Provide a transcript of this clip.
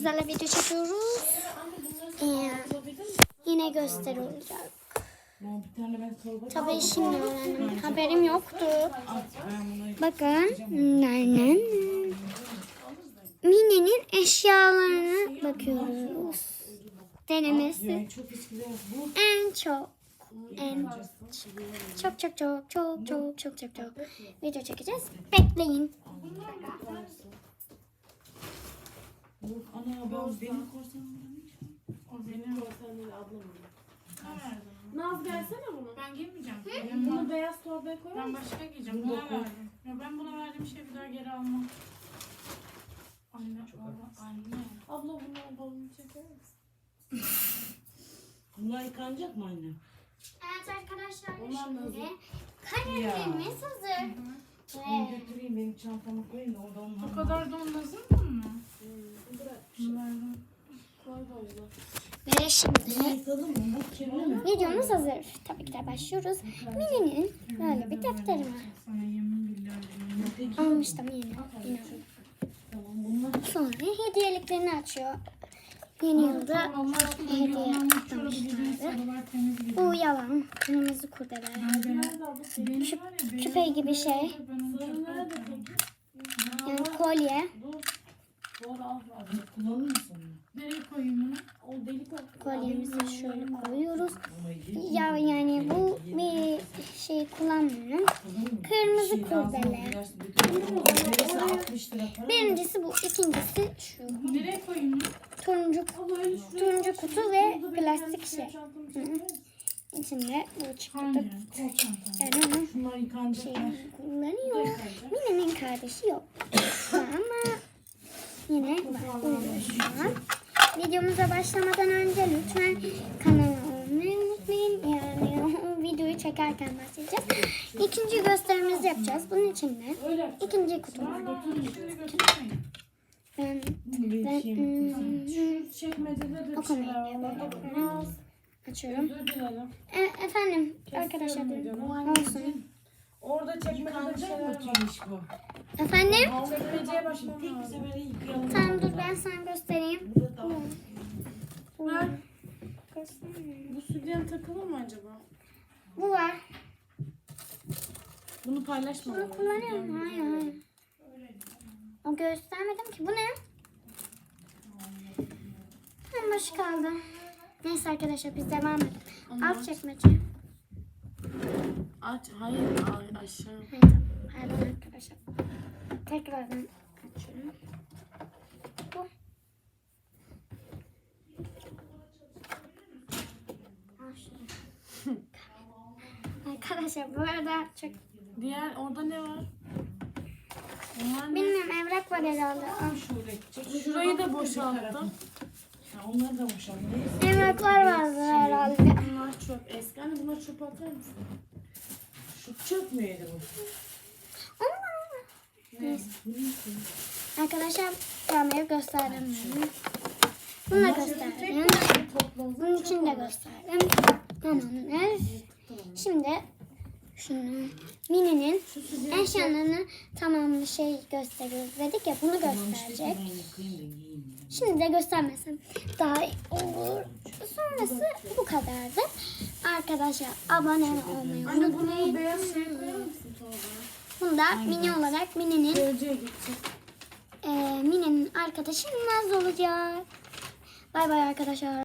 Sizlerle video çekiyoruz. Ee, yine gösteri olacak. Tabii şimdi öğrendim. Haberim yoktu. Bakın. Nereden? Mine'nin eşyalarına bakıyoruz. Denemesi en çok en çok çok çok çok çok çok çok çok video çekeceğiz. Bekleyin. Bu ana ben benim korsanımda O benim korsanları ablamın. Naz gelsene bunu. Ben giymeyeceğim. Bunu beyaz torbaya koyar Ben mısın? başka giyeceğim. Buna verdim. Ya ben buna verdiğim şeyi bir daha geri almam. Anne, baba, anne. Abla bunu balonu çeker misin? Bunlar yıkanacak mı anne? Evet arkadaşlar Onlar şimdi nasıl? kalemlerimiz hazır. Onu Ve götüreyim benim çantama koyayım da orada O onlar. kadar da lazım mı? Bırak. Ve şimdi videomuz hazır. Tabii ki de başlıyoruz. Mine'nin böyle bir defteri var. Almıştım yeni. İnanın. Sonra hediyeliklerini açıyor. Yeni yılda hediye atlamışlardı. Bu yalan. Kırmızı kurdeler. Küp, küpe gibi şey. Yani kolye koymak lazım. Kullanır mısın onu? Nereye koyayım bunu? O delik o. Kolyemizi şöyle koyuyoruz. Ya yani bu bir şey kullanmıyorum. Kırmızı kurdele. Birincisi bu, ikincisi şu. Nereye koyayım bunu? Turuncu, turuncu kutu ve plastik şey. İçinde bu çikolata kutu. Yani onun şeyini kullanıyor. Mine'nin kardeşi yok. yine uğraşıyorum. Videomuza başlamadan önce lütfen kanalıma abone unutmayın. Yani videoyu çekerken başlayacağız. İkinci gösterimizi yapacağız. Bunun için de ikinci kutumu ben, ben, hmm, okumayı açıyorum. E, efendim arkadaşlar olsun. Orada çekmede de şeyler varmış bu. Efendim? Tamam dur ben sana göstereyim. Ver. Bu sütyen takılır mı acaba? Bu var. Bunu paylaşma. Bunu kullanıyor mu? Hayır hayır. O göstermedim ki. Bu ne? En başı kaldı. Neyse arkadaşlar biz devam edelim. Alt çekmece. Aç. Hayır. Ay, aşağı. Hayır. Tekrardan açıyorum. Bu. Arkadaşlar bu arada çok Diğer orada ne var? Onlar ne? bilmiyorum evrak var herhalde. Al. Çek Şurayı da boşalttım. Ha, onları da boşalt. Evraklar vardı herhalde. Bunlar çöp. Eski. Anne bunları çöpe atar mısın? Şu çöp müydü bu? Arkadaşlar kamerayı gösterdim. Bunu da gösterdim. Bunun için de gösterdim. Tamamdır. Şimdi şunu Mini'nin eşyalarını tamam şey gösteriyoruz dedik ya bunu gösterecek. Şimdi de göstermesem daha olur. Sonrası bu kadardı. Arkadaşlar abone olmayı unutmayın. bunu beyaz şey koyar mısın torbaya? Bunu da Mini olarak Mini'nin e, Mine'nin arkadaşı Naz olacak. Bay bay arkadaşlar.